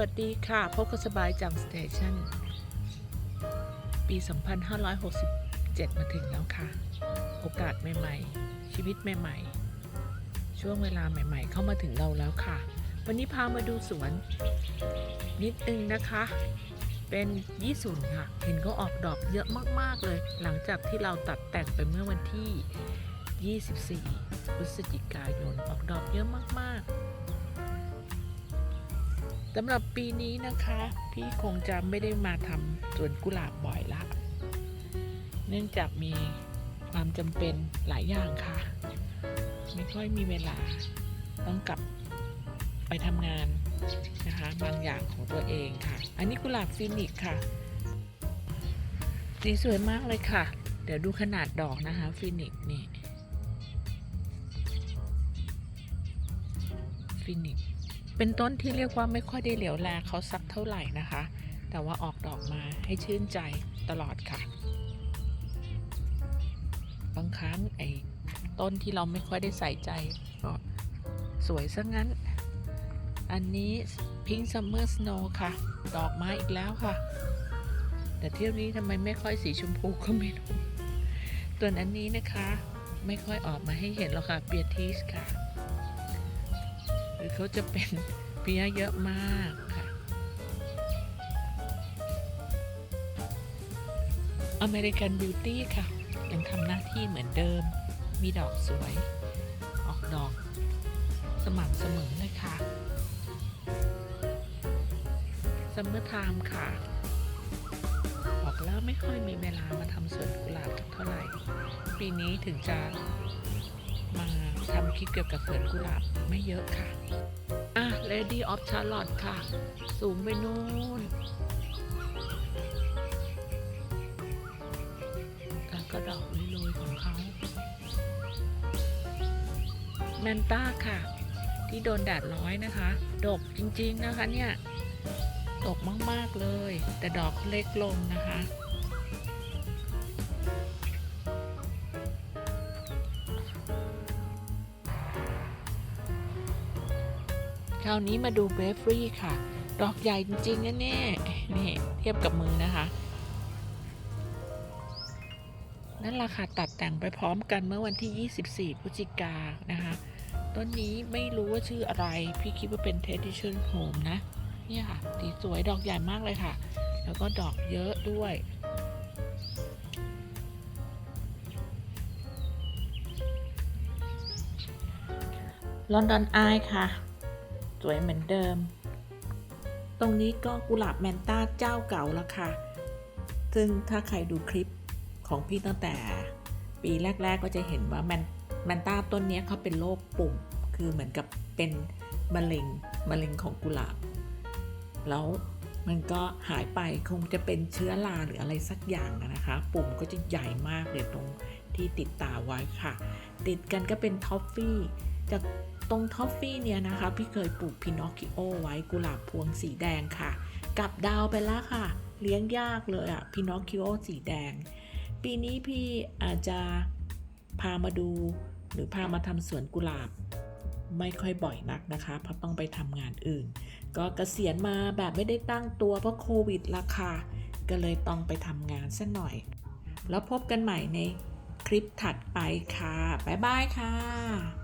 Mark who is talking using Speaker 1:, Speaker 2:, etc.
Speaker 1: วัสดีค่ะ พบกับสบายจังสเตชันปี 2567 มาถึงแล้วค่ะ โอกาสใหม่ๆ ชีวิตใหม่ๆ ช่วงเวลาใหม่ๆ เข้ามาถึงเราแล้วค่ะ วันนี้พามาดูสวน นิดนึงนะคะ เป็นยี่สุนค่ะ เห็นเขาออกดอกเยอะมากๆเลย หลังจากที่เราตัดแต่งไปเมื่อวันที่ 24 พฤศจิกายน ออกดอกเยอะมากๆ สำหรับปีนี้นะคะ พี่คงจะไม่ได้มาทำสวนกุหลาบบ่อยละ เนื่องจากมีความจำเป็นหลายอย่างค่ะ ไม่ค่อยมีเวลาต้องกลับไปทำงานนะคะบางอย่างของตัวเองค่ะ อันนี้กุหลาบฟินิกค่ะ สีสวยมากเลยค่ะ เดี๋ยวดูขนาดดอกนะคะฟินิกนี่ฟินิก เป็นต้นที่เรียกว่าไม่ค่อยได้เหลียวแลเขาสักเท่าไหร่นะคะ แต่ว่าออกดอกมาให้ชื่นใจตลอดค่ะ บางครั้งไอ้ต้นที่เราไม่ค่อยได้ใส่ใจก็สวยซะงั้น อันนี้ Pink Summer Snow ค่ะ ดอกมาอีกแล้วค่ะ แต่เที่ยวนี้ทำไมไม่ค่อยสีชมพูก็ไม่รู้ส่วอันนี้นะคะ ไม่ค่อยออกมาให้เห็นหรอกค่ะเปียทีสค่ะ รือเขาจะเป็นเปียเยอะมากค่ะ อเมริกันบิวตี้ค่ะ ยังทำหน้าที่เหมือนเดิม มีดอกสวย ออกดอก สม่ำเสมอเลยค่ะซัมเมอร์ไทม์ค่ะบอกแล้วไม่ค่อยมีเวลามาทำสวนกุหลาบเท่าไหร่ ปีนี้ถึงจะ มาทำคลิปเกี่ยวกับสวนกุหลาบไม่เยอะค่ะ อะ Lady of Charlotte ค่ะ สูงไปนู่นแล้วก็ดอกโรยๆของเขาแมนต้าค่ะ ที่โดนแดดร้อยนะคะ ดกจริงๆนะคะเนี่ย ดกมากๆเลย แต่ดอกเล็กลงนะคะ คราวนี้มาดูเบฟรี่ค่ะ ดอกใหญ่จริงๆนะเนี่ยนี่เทียบกับมือนะคะ นั่นราคาตัดแต่งไปพร้อมกันเมื่อวันที่ 24พฤศจิกายนนะคะ ต้นนี้ไม่รู้ว่าชื่ออะไร พี่คิดว่าเป็น Tradition Home นะ เนี่ยค่ะสีสวยดอกใหญ่มากเลยค่ะ แล้วก็ดอกเยอะด้วยลอนดอนอายค่ะ วยเหมือนเดิม ตรงนี้ก็กุหลาบแมนต้าเจ้าเก่าแล้วค่ะ ซึ่งถ้าใครดูคลิปของพี่ตั้งแต่ ปีแรก ๆ ก็จะเห็นว่าแมนแมนต้าต้นนี้เขาเป็นโรคปุ่ม คือเหมือนกับเป็นมะเร็งมะเร็งของกุหลาบ แล้วมันก็หายไปคงจะเป็นเชื้อราหรืออะไรสักอย่างนะคะ ปุ่มก็จะใหญ่มากเลยตรงที่ติดตาไว้ค่ะ ติดกันก็เป็นท็อฟฟี่ จากตรงท็อฟฟี่เนี่ยนะคะพี่เคยปลูกพินอคคิโอไว้กุหลาบพวงสีแดงค่ะกลับดาวไปแล้วค่ะ เลี้ยงยากเลยอะพินอคคิโอสีแดง ปีนี้พี่อาจจะพามาดูหรือพามาทำสวนกุหลาบ ไม่ค่อยบ่อยนักนะคะเพราะต้องไปทำงานอื่น ก็เกษียณมาแบบไม่ได้ตั้งตัวเพราะโควิดละค่ะก็เลยต้องไปทำงานซะหน่อย แล้วพบกันใหม่ในคลิปถัดไปค่ะ บ๊ายบายค่ะ